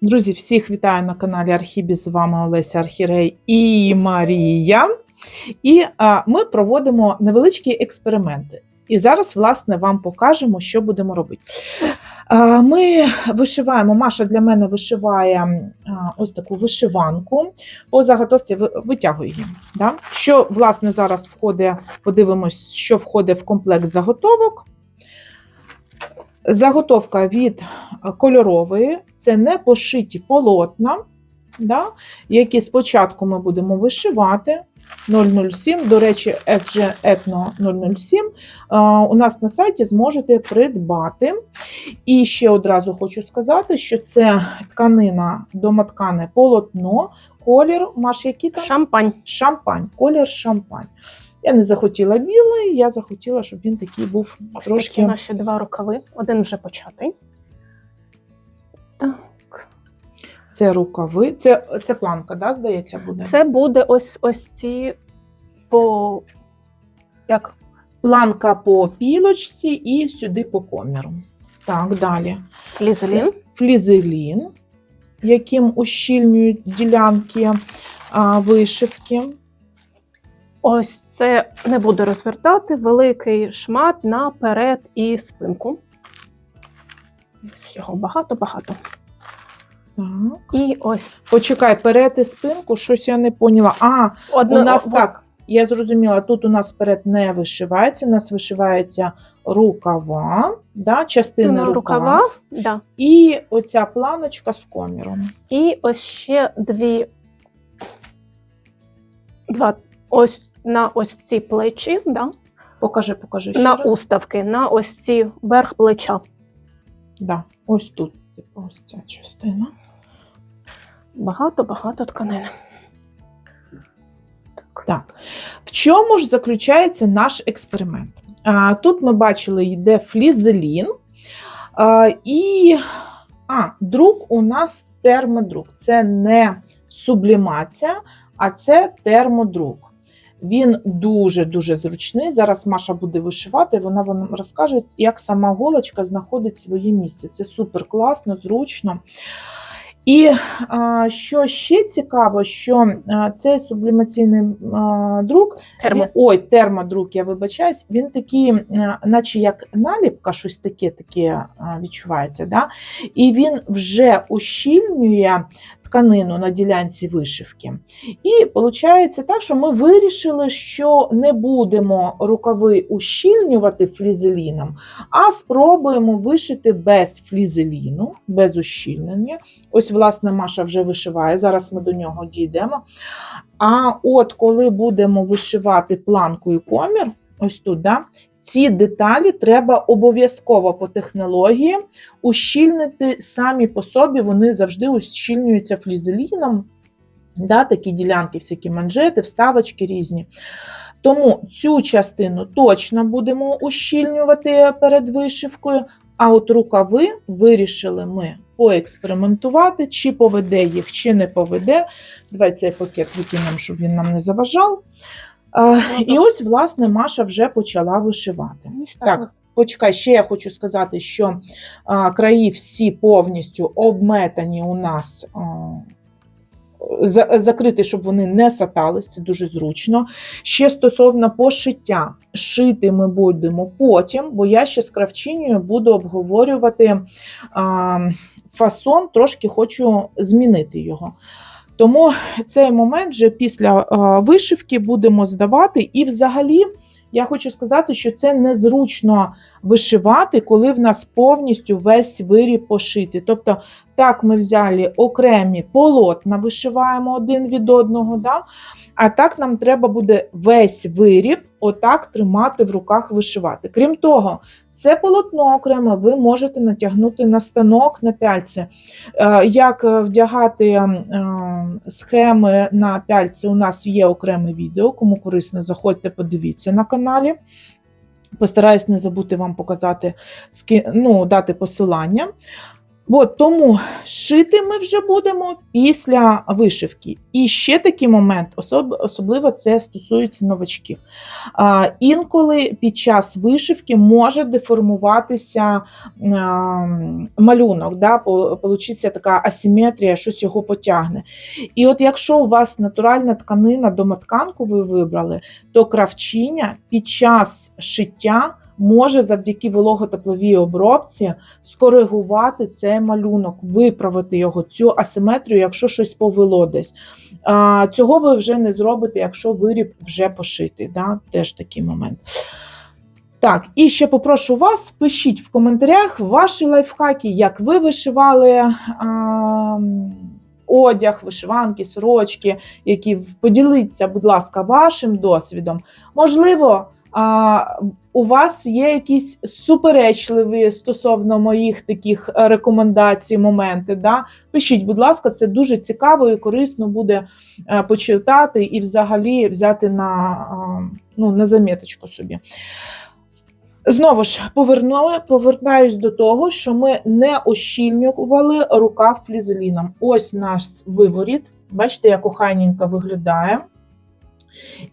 Друзі, всіх вітаю на каналі Архібі. З вами Олеся Архірей і Марія. І а, ми проводимо невеличкі експерименти. І зараз, власне, вам покажемо, що будемо робити. А, Ми вишиваємо, Маша для мене вишиває а, ось таку вишиванку. По заготовці ви- витягую її. Да? Що, власне, зараз входить, подивимось, що входить в комплект заготовок. Заготовка від кольорової, це не пошиті полотна, да, які спочатку ми будемо вишивати 007, до речі, SG Etno 007. У нас на сайті зможете придбати. І ще одразу хочу сказати, що це тканина домоткане полотно, колір, Маш, який там? Шампань. Шампань, колір шампань. Я не захотіла білий, я захотіла, щоб він такий був Ось трошки. такі наші два рукави. Один вже початий. Так. Це рукави. Це, це планка, да, здається, буде? Це буде ось ось ці по як планка по пілочці і сюди по коміру. Так, далі. флізелін. Флізелін, яким ущільнюють ділянки а, вишивки. Ось це не буду розвертати. Великий шмат наперед і спинку. Його багато-багато. Так. І ось Почекай, перед і спинку, щось я не поняла. А, одно, у нас о- так, я зрозуміла, тут у нас вперед не вишивається, у нас вишивається рукава, да, частина на рукава, рукава. Да. і оця планочка з коміром. І ось ще дві. Два. Ось на ось ці плечі, да? Покажи, покажи ще на раз. уставки, на ось ці верх плеча. Да, ось тут, типу, ось ця частина. Багато-багато тканини. Так. Так, в чому ж заключається наш експеримент? А, тут ми бачили, йде флізелін. А, і а, друк у нас термодрук. Це не сублімація, а це термодрук. Він дуже-дуже зручний. Зараз Маша буде вишивати, вона вам розкаже, як сама голочка знаходить своє місце. Це супер класно, зручно. І а, що ще цікаво, що а, цей сублімаційний а, друк, Термо. він- ой, термодрук, я вибачаюсь, він такий, а, наче як наліпка, щось таке таке а, відчувається. Да? І він вже ущільнює тканину на ділянці вишивки. І виходить так, що ми вирішили, що не будемо рукави ущільнювати флізеліном, а спробуємо вишити без флізеліну, без ущільнення. Ось, власне, Маша вже вишиває. Зараз ми до нього дійдемо. А от коли будемо вишивати планкою комір, ось тут, да, ці деталі треба обов'язково по технології ущільнити самі по собі, вони завжди ущільнюються флізеліном. Да, такі ділянки, всякі манжети, вставочки різні. Тому цю частину точно будемо ущільнювати перед вишивкою, а от рукави вирішили ми поекспериментувати, чи поведе їх, чи не поведе. Давай цей пакет викинемо, щоб він нам не заважав. Е, І ось, власне, Маша вже почала вишивати. Так, почекай, ще я хочу сказати, що краї всі повністю обметані у нас. А, за- закриті, щоб вони не сатались, це дуже зручно. Ще стосовно пошиття, шити ми будемо потім, бо я ще з кравчинею буду обговорювати а, фасон, трошки хочу змінити його. Тому цей момент вже після а, вишивки будемо здавати. І взагалі я хочу сказати, що це незручно вишивати, коли в нас повністю весь виріб пошитий. Тобто, так ми взяли окремі полотна, вишиваємо один від одного, да? а так нам треба буде весь виріб отак тримати в руках вишивати. Крім того, це полотно окремо ви можете натягнути на станок на пяльці. Е, Як е, вдягати е, схеми на пяльці, у нас є окреме відео. Кому корисно, заходьте, подивіться на каналі. Постараюсь не забути вам показати, ну, дати посилання. От, тому шити ми вже будемо після вишивки. І ще такий момент, особ, особливо це стосується новачків. А, інколи під час вишивки може деформуватися а, малюнок, да, получиться така асиметрія, щось його потягне. І от якщо у вас натуральна тканина, домотканку ви вибрали, то кравчиня під час шиття може завдяки вологотепловій обробці скоригувати цей малюнок, виправити його, цю асиметрію, якщо щось повело десь. А, цього ви вже не зробите, якщо виріб вже пошитий. Да? Теж такий момент. Так, і ще попрошу вас, пишіть в коментарях ваші лайфхаки, як ви вишивали а, одяг, вишиванки, сорочки, які поділіться, будь ласка, вашим досвідом. Можливо, у вас є якісь суперечливі стосовно моїх таких е, рекомендацій, моменти. Да? Пишіть, будь ласка, це дуже цікаво і корисно буде е, почитати і взагалі взяти на, ну, на заміточку собі. Знову ж поверну, повертаюсь до того, що ми не ощільнювали рукав флізеліном. Ось наш виворіт. Бачите, як охайненько виглядає.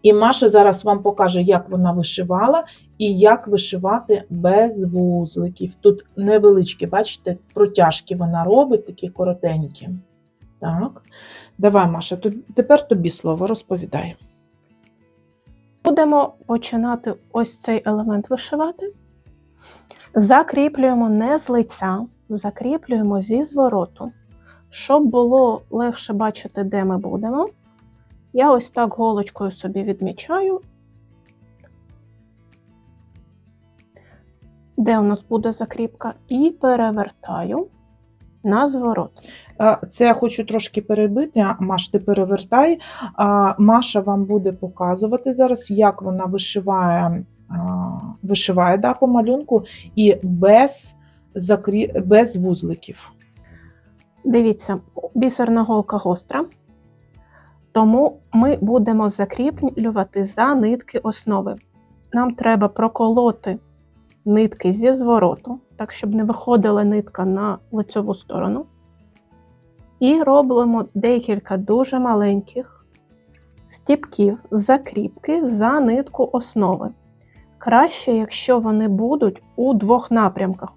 І Маша зараз вам покаже, як вона вишивала і як вишивати без вузликів. Тут невеличкі, бачите, протяжки вона робить, такі коротенькі. Так. Давай, Маша, тепер тобі слово розповідай. Будемо починати ось цей елемент вишивати. Закріплюємо не з лиця, закріплюємо зі звороту. Щоб було легше бачити, де ми будемо, я ось так голочкою собі відмічаю, де у нас буде закріпка, і перевертаю на зворот. Це я хочу трошки перебити. Маш, ти перевертай. Маша вам буде показувати зараз, як вона вишиває, вишиває да, по малюнку і без, закрі... без вузликів. Дивіться, бісерна голка гостра, тому ми будемо закріплювати за нитки основи. Нам треба проколоти нитки зі звороту, так щоб не виходила нитка на лицьову сторону. І робимо декілька дуже маленьких стіпків закріпки за нитку основи. Краще, якщо вони будуть у двох напрямках.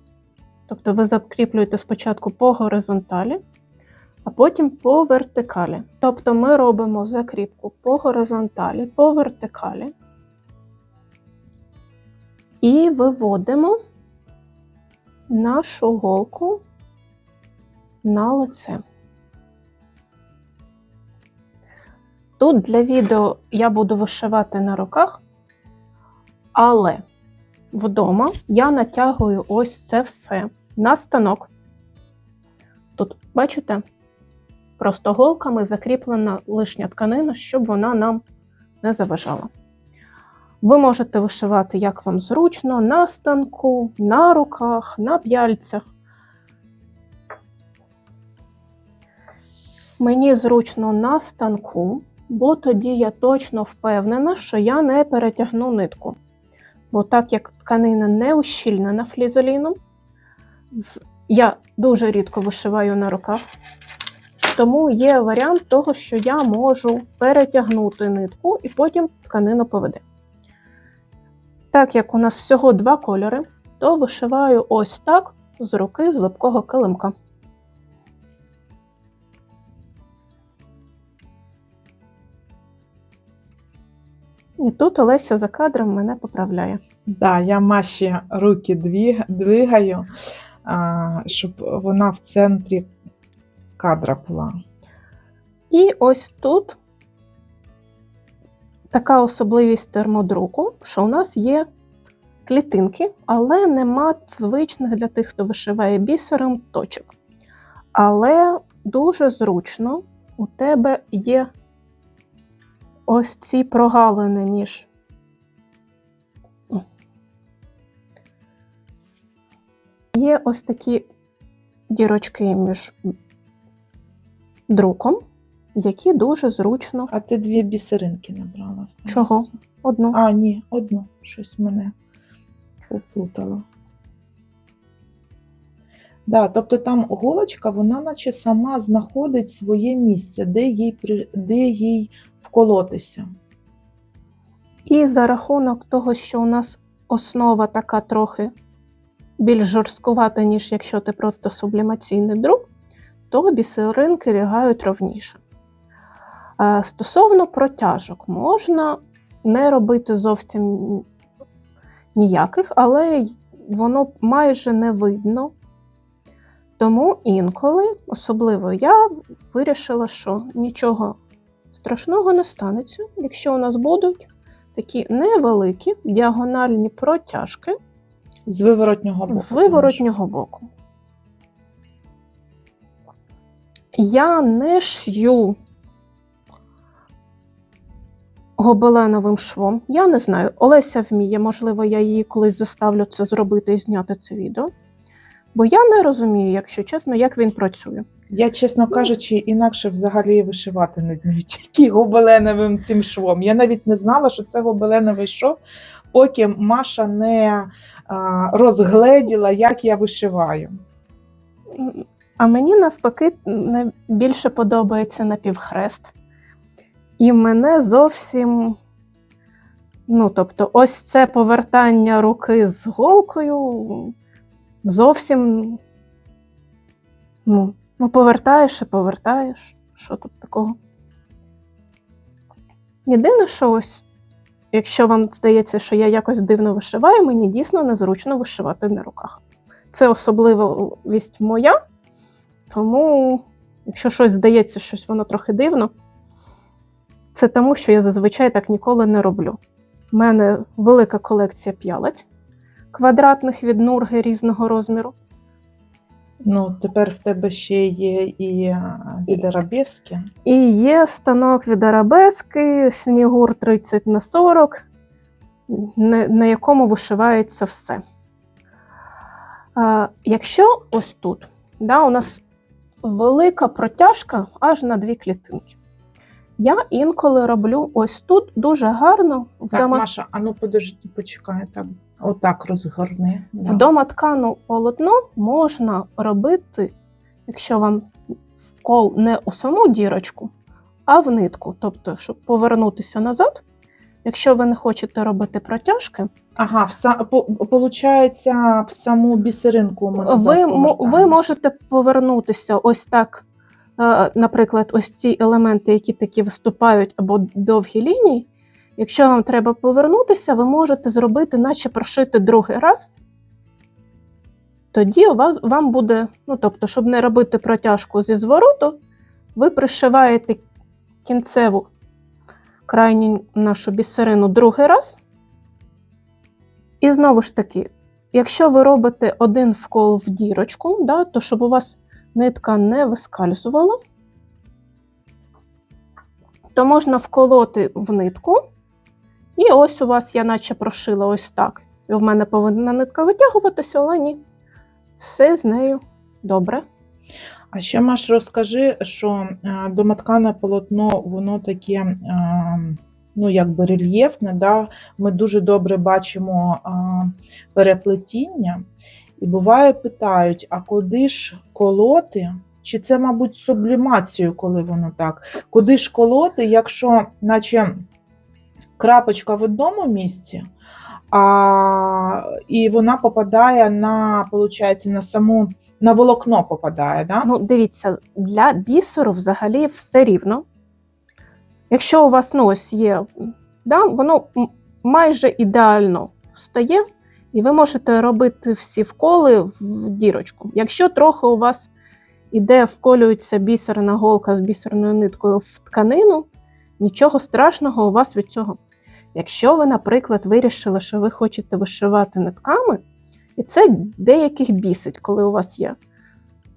Тобто ви закріплюєте спочатку по горизонталі, а потім по вертикалі. Тобто ми робимо закріпку по горизонталі, по вертикалі і виводимо нашу голку на лице. Тут для відео я буду вишивати на руках, але вдома я натягую ось це все на станок. Тут, бачите, просто голками закріплена лишня тканина, щоб вона нам не заважала. Ви можете вишивати, як вам зручно, на станку, на руках, на п'яльцях. Мені зручно на станку, бо тоді я точно впевнена, що я не перетягну нитку. Бо так як тканина не ущільнена флізеліном, з- я дуже рідко вишиваю на руках, тому є варіант того, що я можу перетягнути нитку і потім тканину поведе. Так як у нас всього два кольори, то вишиваю ось так з руки з липкого килимка. І тут Олеся за кадром мене поправляє. Да, я Маші руки двигаю, щоб вона в центрі кадра була. І ось тут така особливість термодруку, що у нас є клітинки, але нема звичних для тих, хто вишиває бісером точок. Але дуже зручно у тебе є ось ці прогалини між. Є ось такі дірочки між друком, які дуже зручно. А ти дві бісеринки набрала. здається. Чого? Одну. А, ні, одну. Щось мене поплутало. Да, тобто там голочка, вона наче сама знаходить своє місце, де їй, при- де їй вколотися. І за рахунок того, що у нас основа така трохи більш жорсткувата, ніж якщо ти просто сублімаційний друк, то бісеринки лягають ровніше. Е, Стосовно протяжок, можна не робити зовсім ніяких, але воно майже не видно. Тому інколи, особливо я вирішила, що нічого страшного не станеться, якщо у нас будуть такі невеликі діагональні протяжки З виворотнього боку. з виворотнього боку. Я не шью гобеленовим швом. Я не знаю. Олеся вміє, можливо, я її колись заставлю це зробити і зняти це відео. Бо я не розумію, якщо чесно, як він працює. Я, чесно кажучи, інакше взагалі вишивати не вмію, тільки гобеленовим цим швом. Я навіть не знала, що це гобеленовий шов, поки Маша не розгледіла, як я вишиваю. А мені навпаки найбільше подобається напівхрест. І мене зовсім. Ну, тобто, ось це повертання руки з голкою зовсім. Ну, ну повертаєш і повертаєш. Що тут такого? Єдине, що ось, якщо вам здається, що я якось дивно вишиваю, мені дійсно незручно вишивати на руках. Це особливість моя. Тому, якщо щось здається, щось воно трохи дивно, це тому, що я зазвичай так ніколи не роблю. У мене велика колекція п'ялець квадратних від нурги різного розміру. Ну, тепер в тебе ще є і від арабески. І є станок від арабески, снігур 30 на 40, на, на якому вишивається все. Якщо ось тут, да, у нас велика протяжка аж на дві клітинки. Я інколи роблю ось тут дуже гарно Так, вдома, Маша, а ну подожди, почекай, так. Отак розгорни. Да. вдома ткану полотно можна робити, якщо вам вкол не у саму дірочку, а в нитку. Тобто, щоб повернутися назад. Якщо ви не хочете робити протяжки, Ага, в са... по... получається, в саму бісеринку ми ви, ви можете повернутися ось так. е, Наприклад, ось ці елементи, які такі виступають або довгі лінії. Якщо вам треба повернутися, ви можете зробити, наче прошити другий раз. Тоді у вас вам буде, ну тобто, щоб не робити протяжку зі звороту, ви пришиваєте кінцеву крайню нашу бісерину другий раз. І знову ж таки, якщо ви робите один вкол в дірочку, да, то щоб у вас нитка не вискальзувала, то можна вколоти в нитку. І ось у вас я наче прошила ось так. І в мене повинна нитка витягуватися, але ні. Все з нею добре. А ще Маш, розкажи, що е, домоткане полотно, воно таке, е, ну якби рельєфне. Да? Ми дуже добре бачимо е, переплетіння. І буває, питають: а куди ж колоти? Чи це, мабуть, сублімацію, коли воно так? Куди ж колоти, якщо, наче крапочка в одному місці, а, і вона попадає на, получається, на саму на волокно попадає, да? Ну, дивіться, для бісеру взагалі все рівно. Якщо у вас ну, є, да, воно майже ідеально встає, і ви можете робити всі вколи в дірочку. Якщо трохи у вас іде, вколюється бісерна голка з бісерною ниткою в тканину, нічого страшного у вас від цього. Якщо ви, наприклад, вирішили, що ви хочете вишивати нитками, і це деяких бісить, коли у вас є,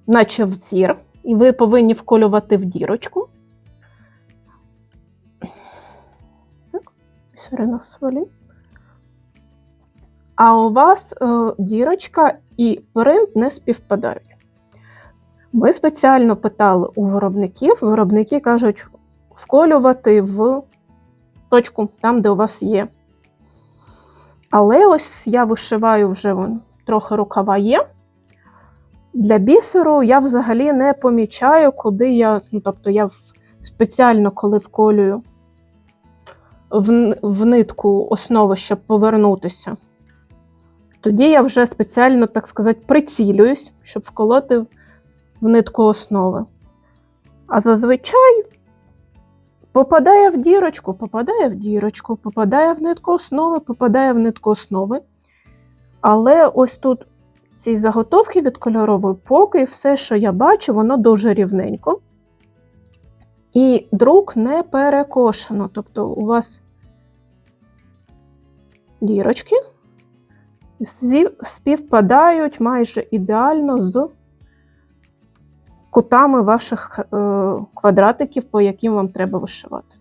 наче взір, і ви повинні вколювати в дірочку. Так, бісерина солі. А у вас е, дірочка і принт не співпадають. Ми спеціально питали у виробників, виробники кажуть, вколювати в точку, там, де у вас є. Але ось я вишиваю вже вон, трохи рукава є. Для бісеру я взагалі не помічаю, куди я. Ну, тобто я спеціально коли вколюю в, в нитку основи, щоб повернутися. Тоді я вже спеціально, так сказати, прицілююсь, щоб вколоти в нитку основи. А зазвичай попадає в дірочку, попадає в дірочку, попадає в нитку основи, попадає в нитку основи. Але ось тут ці заготовки від кольорової, поки все, що я бачу, воно дуже рівненько. І друк не перекошено. Тобто у вас дірочки співпадають майже ідеально з кутами ваших е, квадратиків, по яким вам треба вишивати.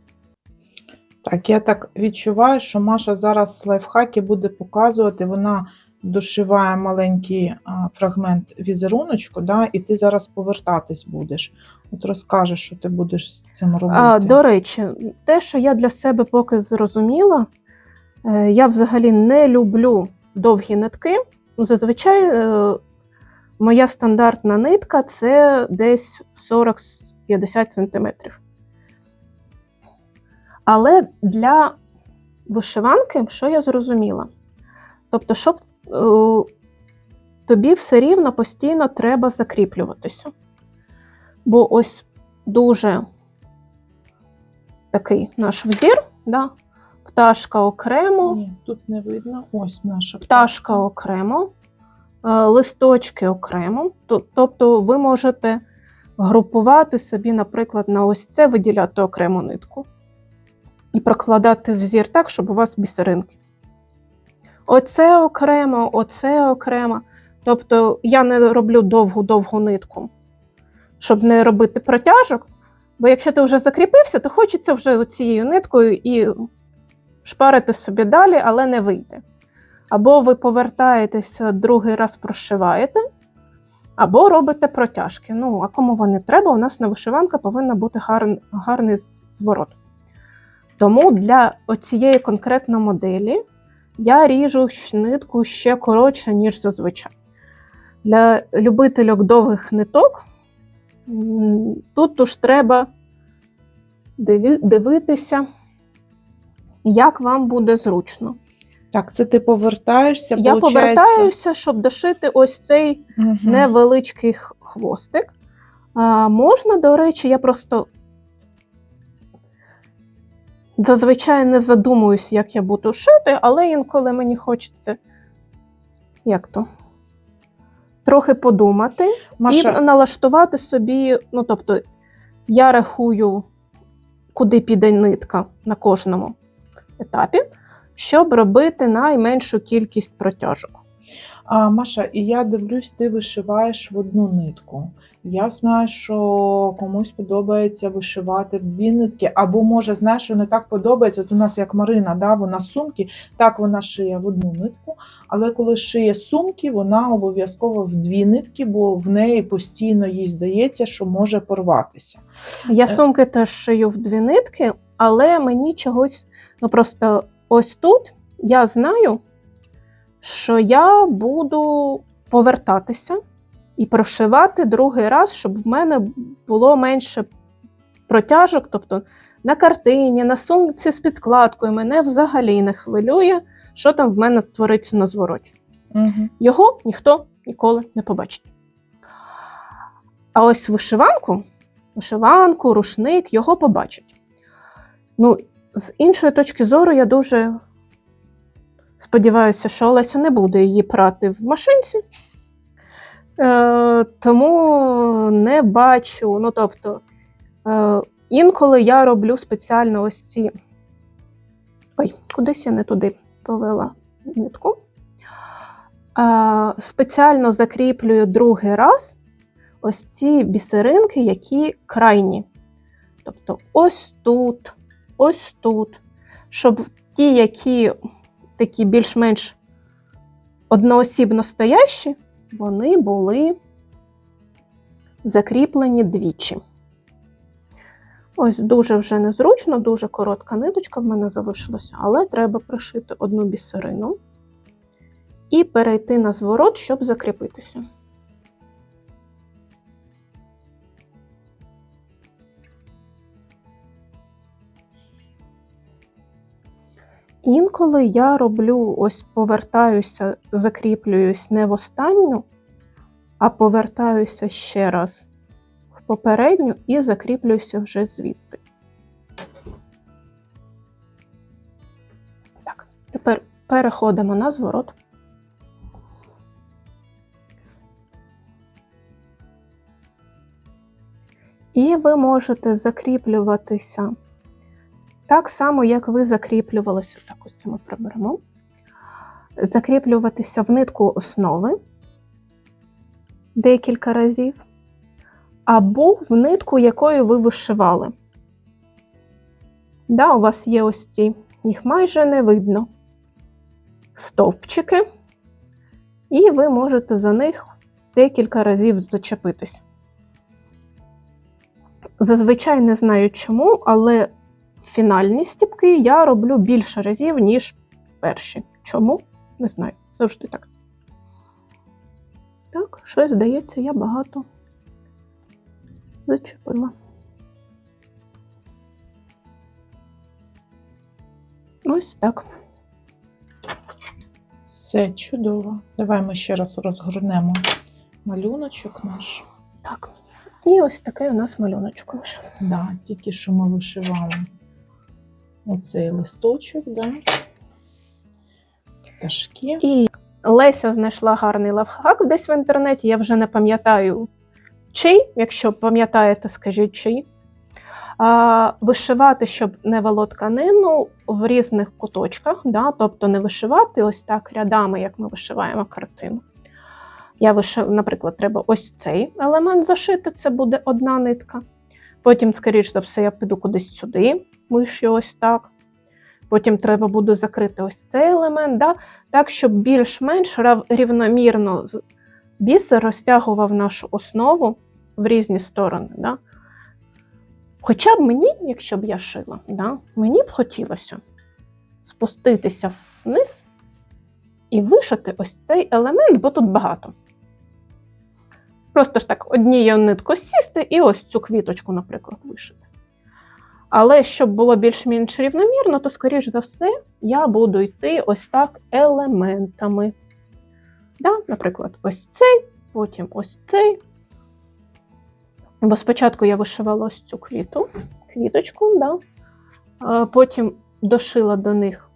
Так, я так відчуваю, що Маша зараз лайфхаки буде показувати. Вона дошиває маленький фрагмент візеруночку, да, і ти зараз повертатись будеш. От розкажеш, що ти будеш з цим робити. А, до речі, те, що я для себе поки зрозуміла, е, я взагалі не люблю довгі нитки. Зазвичай е, моя стандартна нитка це десь 40-50 см. Але для вишиванки, що я зрозуміла? Тобто, щоб тобі все рівно постійно треба закріплюватися. Бо ось дуже такий наш взір, да? пташка окремо, Ні, тут не видно. Ось наша пташка окремо, е, листочки окремо. Тобто ви можете групувати собі, наприклад, на ось це виділяти окрему нитку і прокладати взір так, щоб у вас бісеринки. Оце окремо, оце окремо. Тобто я не роблю довгу-довгу нитку, щоб не робити протяжок. Бо якщо ти вже закріпився, то хочеться вже цією ниткою і шпарити собі далі, але не вийде. Або ви повертаєтеся другий раз прошиваєте, або робите протяжки. Ну, а кому вони треба? У нас на вишиванка повинна бути гарн, гарний зворот. Тому для цієї конкретної моделі я ріжу нитку ще коротше, ніж зазвичай. Для любительок довгих ниток тут уж треба дивитися, як вам буде зручно. Так, це ти повертаєшся, Я получається... повертаюся, щоб дошити ось цей Мгм. невеличкий хвостик. А, можна, до речі, я просто зазвичай не задумуюсь, як я буду шити, але інколи мені хочеться як то, трохи подумати Маша, і налаштувати собі. Ну, тобто, я рахую, куди піде нитка на кожному етапі, щоб робити найменшу кількість протяжок. А, Маша, і я дивлюсь, ти вишиваєш в одну нитку. Я знаю, що комусь подобається вишивати в дві нитки, або може, знаєш, що не так подобається. От у нас як Марина, да, вона сумки, так вона шиє в одну нитку, але коли шиє сумки, вона обов'язково в дві нитки, бо в неї постійно їй здається, що може порватися. Я Е. сумки теж шию в дві нитки, але мені чогось, ну просто ось тут я знаю, що я буду повертатися і прошивати другий раз, щоб в мене було менше протяжок. Тобто на картині, на сумці з підкладкою мене взагалі не хвилює, що там в мене твориться на звороті. Угу. Його ніхто ніколи не побачить. А ось вишиванку, вишиванку, рушник його побачать. Ну, з іншої точки зору, я дуже сподіваюся, що Олеся не буде її прати в машинці. Е, тому не бачу. Ну, тобто, е, інколи я роблю спеціально ось ці. Ой, кудись я не туди повела нитку. Е, спеціально закріплюю другий раз ось ці бісеринки, які крайні. Тобто ось тут, ось тут. Щоб ті, які такі більш-менш одноосібно стоящі, вони були закріплені двічі. Ось дуже вже незручно, дуже коротка ниточка в мене залишилася, але треба пришити одну бісерину і перейти на зворот, щоб закріпитися. Інколи я роблю ось повертаюся, закріплююсь не в останню, а повертаюся ще раз в попередню і закріплююся вже звідти. Так, тепер переходимо на зворот. І ви можете закріплюватися так само, як ви закріплювалися. Так, ось це ми приберемо. Закріплюватися в нитку основи декілька разів, або в нитку, якою ви вишивали. Да, у вас є ось ці, їх майже не видно. Стовпчики, і ви можете за них декілька разів зачепитись. Зазвичай не знаю чому, але фінальні стіпки я роблю більше разів, ніж перші. Чому? Не знаю. Завжди так. Так, щось здається, я багато зачепила. Ось так. Все чудово. Давай ми ще раз розгорнемо малюночок наш. Так. І ось такий у нас малюночок вийшов. Да, тільки що ми вишивали оцей листочок, да? пташки. І Леся знайшла гарний лавхак десь в інтернеті. Я вже не пам'ятаю чий, якщо пам'ятаєте, скажіть чий. А, вишивати, щоб не вело тканину в різних куточках, да? тобто не вишивати ось так рядами, як ми вишиваємо картину. Я вишив, наприклад, треба ось цей елемент зашити, це буде одна нитка. Потім, скоріш за все, я піду кудись сюди, вишию ось так. Потім треба буде закрити ось цей елемент, да? так, щоб більш-менш рівномірно бісер розтягував нашу основу в різні сторони. Да? Хоча б мені, якщо б я шила, да, мені б хотілося спуститися вниз і вишити ось цей елемент, бо тут багато. Просто ж так однією ниткою сісти і ось цю квіточку, наприклад, вишити. Але щоб було більш-менш рівномірно, то, скоріш за все, я буду йти ось так елементами. Да? Наприклад, ось цей, потім ось цей. Бо спочатку я вишивала ось цю квіту, квіточку, да? потім дошила до них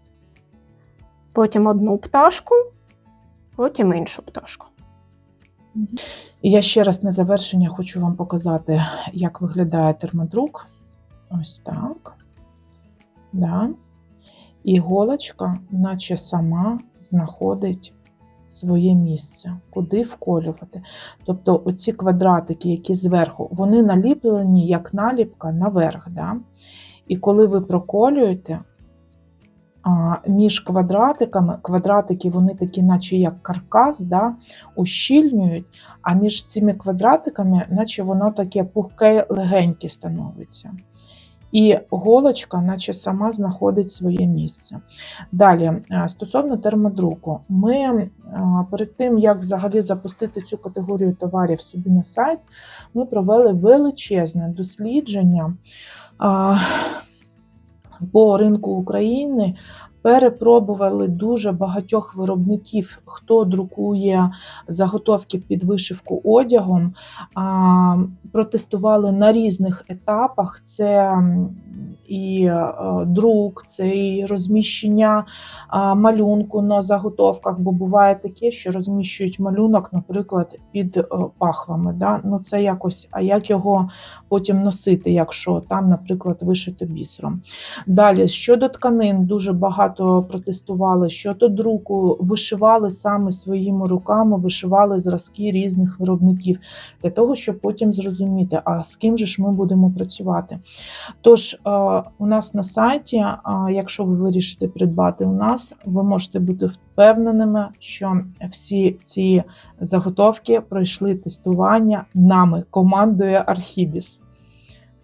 потім одну пташку, потім іншу пташку. Я ще раз на завершення хочу вам показати, як виглядає термодрук. Ось так. Да. І наче сама знаходить своє місце, куди вколювати. Тобто оці квадратики, які зверху, вони наліплені як наліпка наверх. Да? І коли ви проколюєте, між квадратиками, квадратики вони такі, наче як каркас, да, ущільнюють, а між цими квадратиками, наче воно таке пухке, легеньке становиться. І голочка, наче сама знаходить своє місце. Далі, е, стосовно термодруку, ми е, перед тим, як взагалі запустити цю категорію товарів собі на сайт, ми провели величезне дослідження по ринку України. Перепробували дуже багатьох виробників, хто друкує заготовки під вишивку одягом. Протестували на різних етапах. Це і е, друк, це і розміщення малюнку на заготовках, бо буває таке, що розміщують малюнок, наприклад, під е, пахвами. Да? Ну, це якось, а як його потім носити, якщо там, наприклад, вишито бісером. Далі, щодо тканин, дуже багато протестували. Щодо друку, вишивали саме своїми руками, вишивали зразки різних виробників для того, щоб потім зрозуміти, а з ким же ж ми будемо працювати. Тож, е, у нас на сайті, е, якщо ви вирішите придбати у нас, ви можете бути впевненими, що всі ці заготовки пройшли тестування нами, командою Архібіс.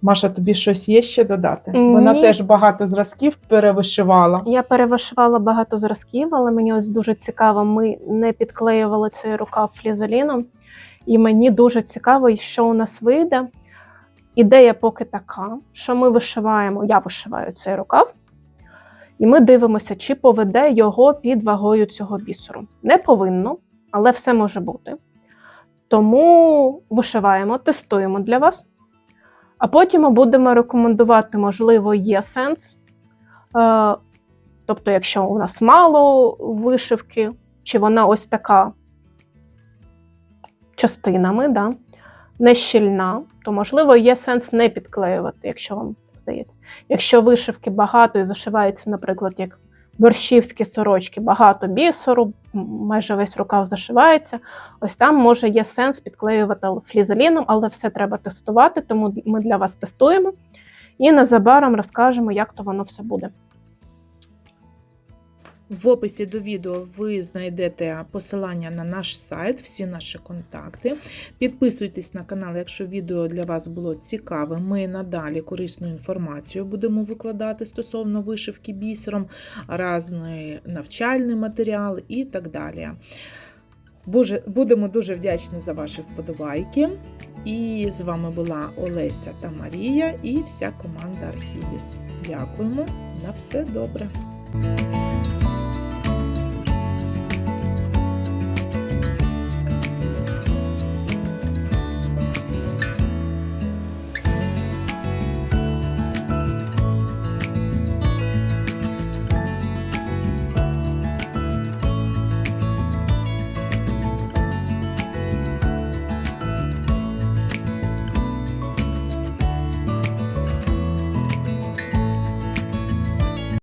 Маша, тобі щось є ще додати? Вона теж багато зразків перевишивала. Я перевишивала багато зразків, але мені ось дуже цікаво, ми не підклеювали цей рукав флізеліном. І мені дуже цікаво, що у нас вийде. Ідея поки така, що ми вишиваємо, я вишиваю цей рукав. І ми дивимося, чи поведе його під вагою цього бісеру. Не повинно, але все може бути. Тому вишиваємо, тестуємо для вас. А потім ми будемо рекомендувати, можливо, є сенс. Е, тобто, якщо у нас мало вишивки, чи вона ось така частинами, да, не щільна, то можливо є сенс не підклеювати, якщо вам здається. Якщо вишивки багато і зашивається, наприклад, як борщівські сорочки, багато бісеру, майже весь рукав зашивається. Ось там може є сенс підклеювати флізеліном, але все треба тестувати, тому ми для вас тестуємо і незабаром розкажемо, як то воно все буде. В описі до відео ви знайдете посилання на наш сайт, всі наші контакти. Підписуйтесь на канал, якщо відео для вас було цікаве. Ми надалі корисну інформацію будемо викладати стосовно вишивки бісером, різний навчальний матеріал і так далі. Будемо дуже вдячні за ваші вподобайки. І з вами була Олеся та Марія і вся команда Архівіс. Дякуємо на все добре.